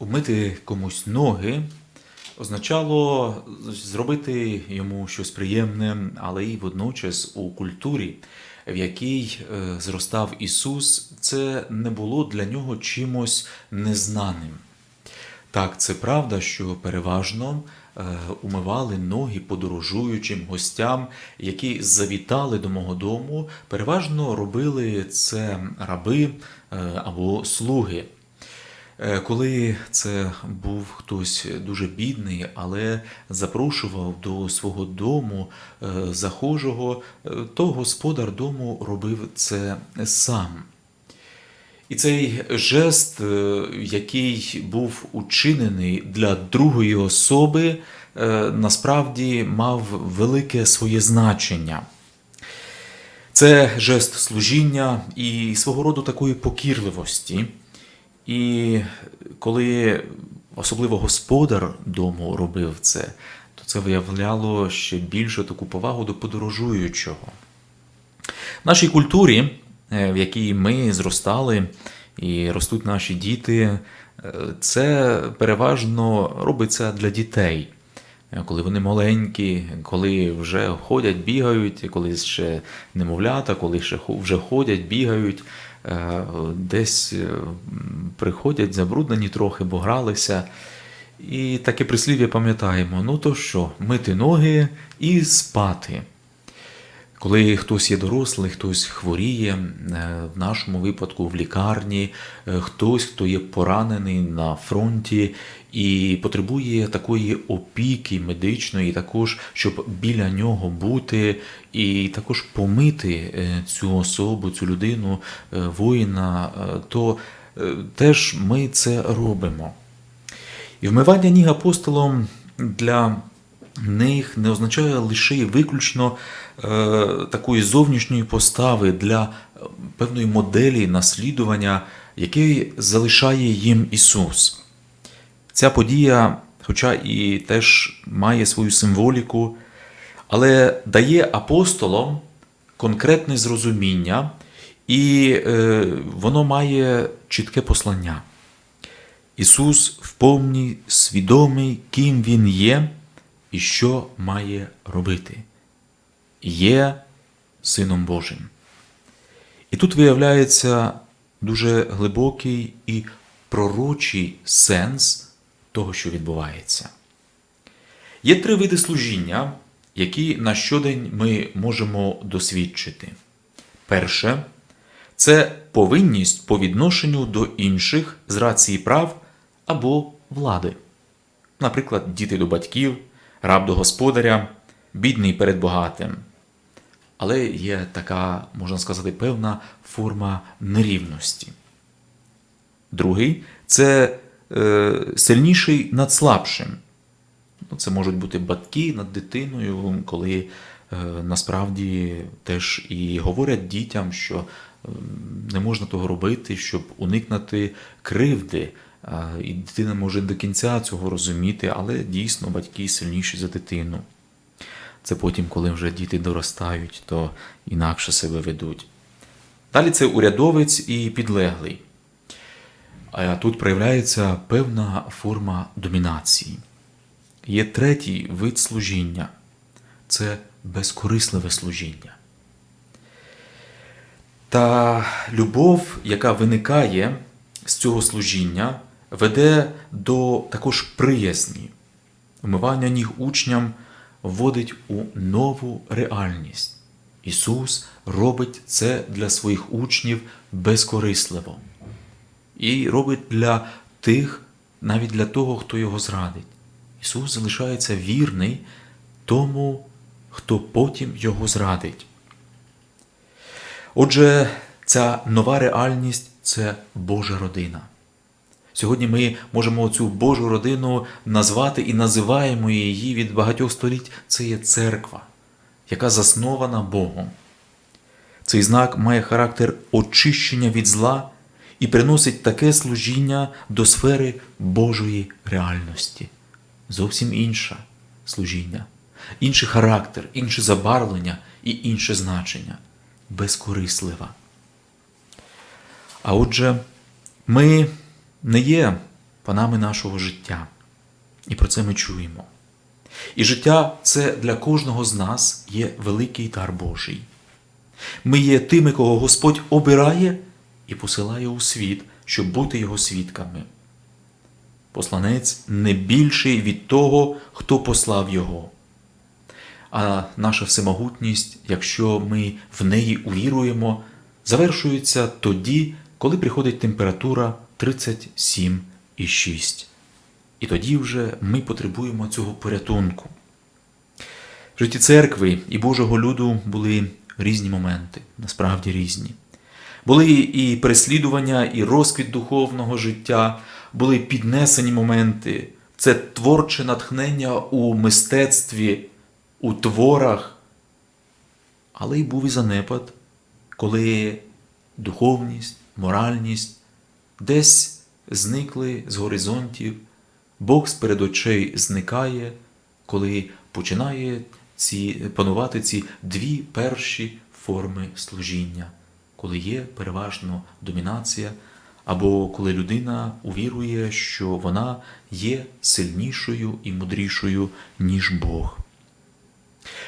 Вмити комусь ноги означало зробити йому щось приємне, але і водночас у культурі, в якій е, зростав Ісус, це не було для нього чимось незнаним. Так, це правда, що переважно е, умивали ноги подорожуючим гостям, які завітали до мого дому. Переважно робили це раби е, або слуги. Е, Коли це був хтось дуже бідний, але запрошував до свого дому е, захожого, е, то господар дому робив це сам. І цей жест, який був учинений для другої особи, насправді мав велике своє значення. Це жест служіння і свого роду такої покірливості. І коли особливо господар дому робив це, то це виявляло ще більше таку повагу до подорожуючого. В нашій культурі, е, в якій ми зростали і ростуть наші діти, е, це переважно робиться для дітей. Е, Коли вони маленькі, коли вже ходять, бігають, коли ще немовлята, коли ще вже ходять, бігають, десь е, приходять забруднені трохи, бо гралися. І таке прислів'я пам'ятаємо: ну то що, мити ноги і спати. Коли хтось є дорослий, хтось хворіє, е, в нашому випадку в лікарні, е, хтось, хто є поранений на фронті і потребує такої опіки медичної, також щоб біля нього бути, і також помити е, цю особу, цю людину, воїна, то теж ми це робимо. І вмивання ніг апостолом для них не означає лише виключно е, такої зовнішньої постави для певної моделі наслідування, який залишає їм Ісус. Ця подія, хоча і теж має свою символіку, але дає апостолам конкретне зрозуміння, і е, воно має чітке послання. Ісус вповні свідомий, ким Він є і що має робити. Є Сином Божим. І тут виявляється дуже глибокий і пророчий сенс того, що відбувається. Є три види служіння, які на щодень ми можемо досвідчити. Перше це повинність по відношенню до інших з рації прав або влади. Наприклад, діти до батьків, раб до господаря, бідний перед богатим. Але є така, можна сказати, певна форма нерівності. Другий це е, сильніший над слабшим. Ну, це можуть бути батьки над дитиною, коли е, насправді теж і говорять дітям, що е, не можна того робити, щоб уникнути кривди. І дитина може до кінця цього розуміти, але дійсно батьки сильніші за дитину. Це потім, коли вже діти доростають, то інакше себе ведуть. Далі це урядовець і підлеглий. А тут проявляється певна форма домінації. Є третій вид служіння це безкорисливе служіння. Та любов, яка виникає з цього служіння, веде до також приязні. Вмивання ніг учням вводить у нову реальність. Ісус робить це для своїх учнів безкорисливо. І робить для тих, навіть для того, хто його зрадить. Ісус залишається вірний тому, хто потім його зрадить. Отже, ця нова реальність це Божа родина. Сьогодні ми можемо цю Божу родину назвати і називаємо її від багатьох століть. Це є церква, яка заснована Богом. Цей знак має характер очищення від зла і приносить таке служіння до сфери Божої реальності. Зовсім інше служіння, інший характер, інше забарвлення і інше значення безкорислива. А отже, ми не є панами нашого життя. І про це ми чуємо. І життя це для кожного з нас є великий дар Божий. Ми є тими, кого Господь обирає і посилає у світ, щоб бути його свідками. Посланець не більший від того, хто послав його. А наша всемогутність, якщо ми в неї увіруємо, завершується тоді, коли приходить температура 37,6. І тоді вже ми потребуємо цього порятунку. В житті церкви і Божого люду були різні моменти, насправді різні. Були і переслідування, і розквіт духовного життя, були піднесені моменти. Це творче натхнення у мистецтві, у творах. Але й був і занепад, коли духовність, моральність десь зникли з горизонтів, Бог з перед очей зникає, коли починає ці, панувати ці дві перші форми служіння, коли є переважно домінація, або коли людина увірує, що вона є сильнішою і мудрішою, ніж Бог.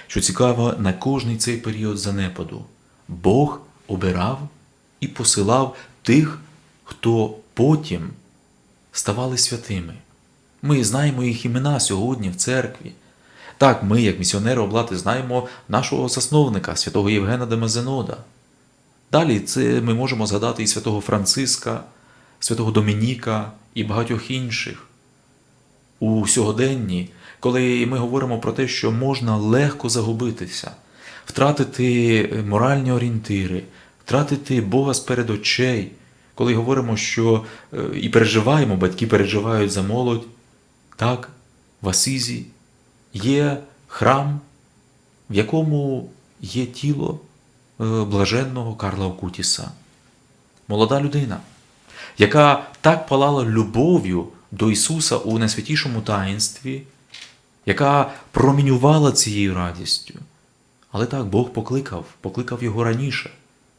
Що цікаво, на кожний цей період занепаду Бог обирав і посилав тих, хто потім ставали святими. Ми знаємо їх імена сьогодні в церкві. Так, ми, як місіонери облати, знаємо нашого засновника, святого Євгена де Мезенода. Далі це ми можемо згадати і святого Франциска, святого Домініка і багатьох інших. У сьогоденні, коли ми говоримо про те, що можна легко загубитися, втратити моральні орієнтири, втратити Бога з перед очей, коли говоримо, що е, і переживаємо, батьки переживають за молодь, так, в Асизі є храм, в якому є тіло е, блаженного Карла Окутіса. Молода людина, яка так палала любов'ю до Ісуса у найсвятішому таїнстві, яка промінювала цією радістю. Але так Бог покликав, покликав його раніше,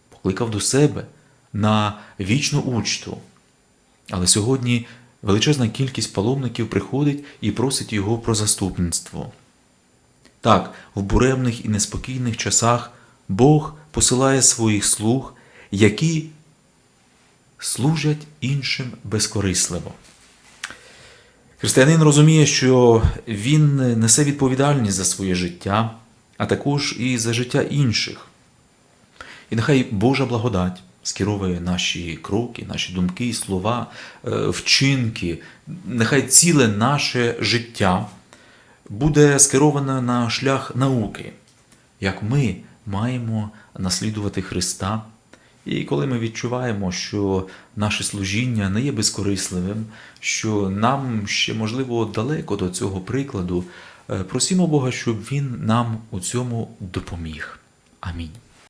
покликав до себе на вічну учту. Але сьогодні величезна кількість паломників приходить і просить його про заступництво. Так, в буремних і неспокійних часах Бог посилає своїх слуг, які служать іншим безкорисливо. Християнин розуміє, що він несе відповідальність за своє життя, а також і за життя інших. І нехай Божа благодать скеровує наші кроки, наші думки, слова, е, вчинки, нехай ціле наше життя буде скероване на шлях науки, як ми маємо наслідувати Христа. І коли ми відчуваємо, що наше служіння не є безкорисливим, що нам ще можливо далеко до цього прикладу, е, просімо Бога, щоб Він нам у цьому допоміг. Амінь.